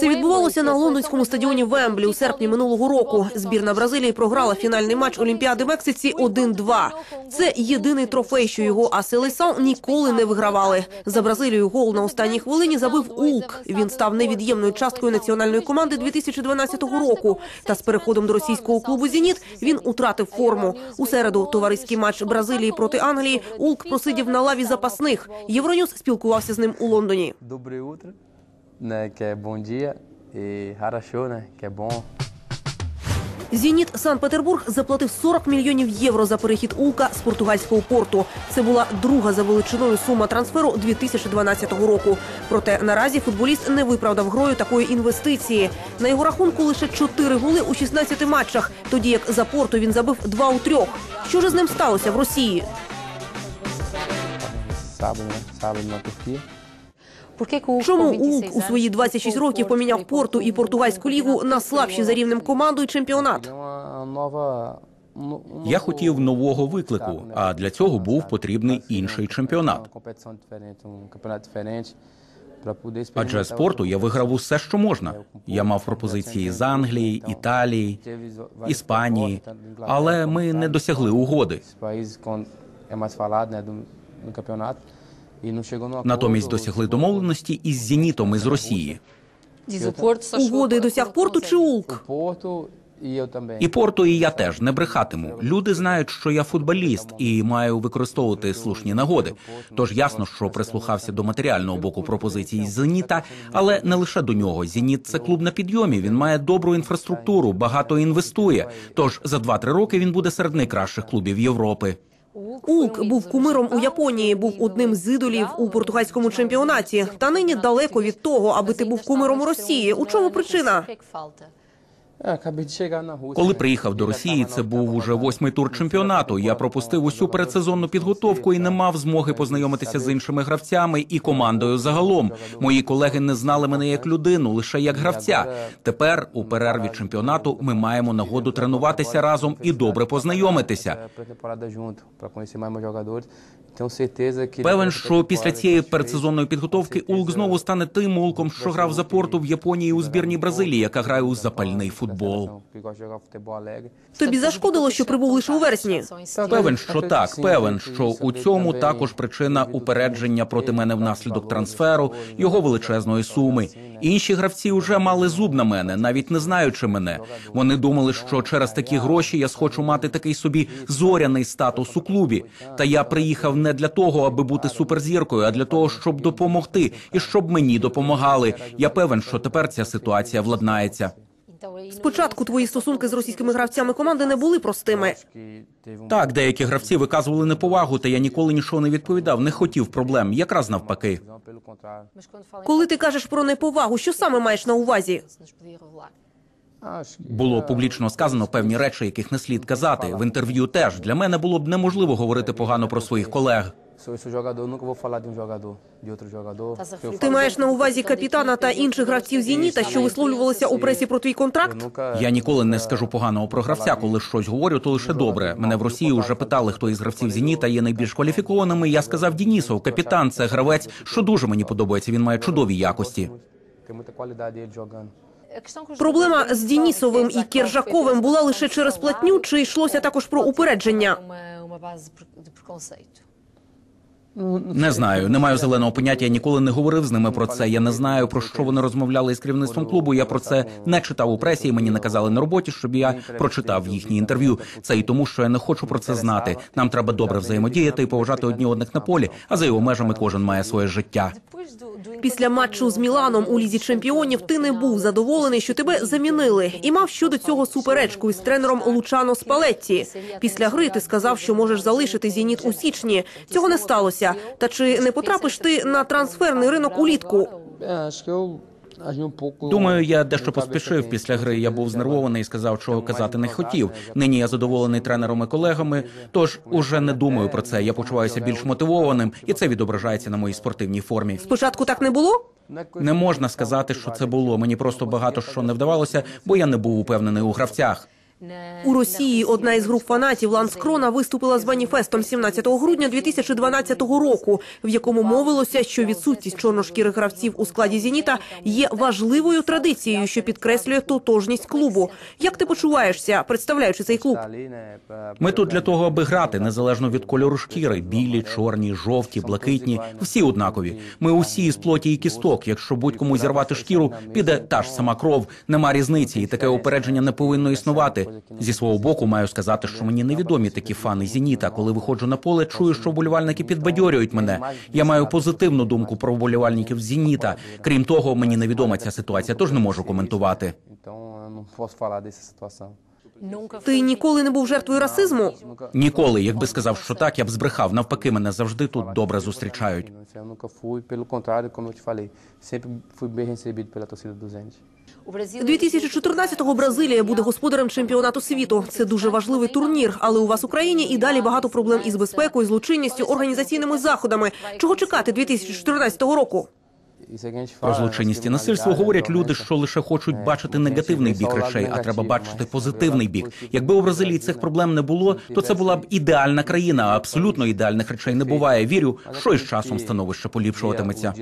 Це відбувалося на лондонському стадіоні Вемблі у серпні минулого року. Збірна Бразилії програла фінальний матч Олімпіади в Мексиці 1-2. Це єдиний трофей, що його Аселесан ніколи не вигравали. За Бразилію гол на останній хвилині забив Улк. Він став невід'ємною часткою національної команди 2012 року. Та з переходом до російського клубу Зеніт він утратив форму. У середу товариський матч Бразилії проти Англії. Улк просидів на лаві запасних. Євроньюз спілкувався з ним у Лондоні. Доброе утро, né, que é bom dia, e Harashou, né, que é bom. Зеніт Санкт-Петербург заплатив 40 мільйонів євро за перехід Улка з португальського порту. Це була друга за величиною сума трансферу 2012 року. Проте наразі футболіст не виправдав грою такої інвестиції. На його рахунку лише 4 голи у 16 матчах, тоді як за порту він забив 2 у 3. Що ж з ним сталося в Росії? Sábado na Turquia. Чому Улк у свої 26 років поміняв порту і португальську лігу на слабші за рівнем команду і чемпіонат? No- um Я хотів нового виклику, а для цього був потрібний інший чемпіонат. Адже experimentar спорту я виграв усе, що можна. Я мав пропозиції з Англії, Італії, Іспанії, але ми не досягли угоди. Натомість досягли домовленості із зенітом із Росії. Угоди досяг порту чи Улк? І порту, і я теж не брехатиму. Люди знають, що я футболіст і маю використовувати слушні нагоди. Тож ясно, що прислухався до матеріального боку пропозицій зеніта, але не лише до нього. Зеніт це клуб на підйомі. Він має добру інфраструктуру, багато інвестує. Тож за 2-3 роки він буде серед найкращих клубів Європи. Улк був кумиром у Японії, був одним з ідолів у португальському чемпіонаті. Та нині далеко від того, аби ти був кумиром у Росії. У чому причина? Коли приїхав до Росії, це був уже восьмий тур чемпіонату. Я пропустив усю передсезонну підготовку і не мав змоги познайомитися з іншими гравцями і командою загалом. Мої колеги не знали мене як людину, лише як гравця. Тепер у перерві чемпіонату ми маємо нагоду тренуватися разом і добре познайомитися. Певен, що після цієї передсезонної підготовки Улк знову стане тим Улком, що грав за порту в Японії у збірній Бразилії, яка грає у запальний футбол. Тобі зашкодило, що прибув лише у вересні. Певен, що так, певен, що у цьому також причина упередження проти мене внаслідок трансферу його величезної суми. Інші гравці вже мали зуб на мене, навіть не знаючи мене. Вони думали, що через такі гроші я схочу мати такий собі зоряний статус у клубі. Та я приїхав не для того, аби бути суперзіркою, а для того, щоб допомогти і щоб мені допомагали. Я певен, що тепер ця ситуація владнається. Спочатку твої стосунки з російськими гравцями команди не були простими. Так, деякі гравці виказували неповагу, та я ніколи нічого не відповідав, не хотів проблем, якраз навпаки. Коли ти кажеш про неповагу, що саме маєш на увазі? Було публічно сказано певні речі, яких не слід казати. В інтерв'ю теж для мене було б неможливо говорити погано про своїх колег. Ти маєш на увазі капітана та інших гравців Зеніта, що висловлювалися у пресі про твій контракт? Я ніколи не скажу поганого про гравця, коли щось говорю, то лише добре. Мене в Росії вже питали, хто із гравців Зеніта є найбільш кваліфікованими. Я сказав Дінісов, капітан, це гравець, що дуже мені подобається. Він має чудові якості. Проблема з Дінісовим і Кіржаковим була лише через платню, чи йшлося також про упередження? Не знаю, не маю зеленого поняття. Я ніколи не говорив з ними про це. Я не знаю про що вони розмовляли із керівництвом клубу. Я про це не читав у пресі. і Мені наказали на роботі, щоб я прочитав їхні інтерв'ю. Це і тому, що я не хочу про це знати. Нам треба добре взаємодіяти і поважати одні одних на полі. А за його межами кожен має своє життя. Після матчу з Міланом у лізі чемпіонів ти не був задоволений, що тебе замінили, і мав щодо цього суперечку із тренером Лучано Спалетті. Після гри ти сказав, що можеш залишити зеніт у січні. Цього не сталося. Та чи не потрапиш ти на трансферний ринок улітку? Думаю, я дещо поспішив після гри. Я був знервований і сказав, чого казати не хотів. Нині я задоволений тренером і колегами. Тож уже не думаю про це. Я почуваюся більш мотивованим, і це відображається на моїй спортивній формі. Спочатку так не було? Не можна сказати, що це було. Мені просто багато що не вдавалося, бо я не був упевнений у гравцях. У Росії одна із груп фанатів Ланскрона виступила з маніфестом 17 грудня 2012 року, в якому мовилося, що відсутність чорношкірих гравців у складі «Зеніта» є важливою традицією, що підкреслює тотожність клубу. Як ти почуваєшся, представляючи цей клуб? Ми тут для того, аби грати, незалежно від кольору шкіри: білі, чорні, жовті, блакитні, всі однакові. Ми усі із плоті і кісток. Якщо будь-кому зірвати шкіру, піде та ж сама кров. Нема різниці, і таке упередження не повинно існувати. Зі свого боку, маю сказати, що мені невідомі такі фани Зеніта. Коли виходжу на поле, чую, що вболівальники підбадьорюють мене. Я маю позитивну думку про вболівальників Зеніта. Крім того, мені невідома ця ситуація, тож не можу коментувати. Ти ніколи не був жертвою расизму? Ніколи, якби сказав, що так, я б збрехав. Навпаки, мене завжди тут добре зустрічають. Eu nunca fui, pelo contrário, como eu te falei, sempre fui bem recebido pela torcida do Zenit. 2014-го Бразилія буде господарем чемпіонату світу. Це дуже важливий турнір, але у вас в Україні і далі багато проблем із безпекою, злочинністю, організаційними заходами. Чого чекати 2014 року? Про злочинність і насильство говорять люди, що лише хочуть бачити негативний бік речей, а треба бачити позитивний бік. Якби у Бразилії цих проблем не було, то це була б ідеальна країна. А абсолютно ідеальних речей не буває. Вірю, що із часом становище поліпшуватиметься.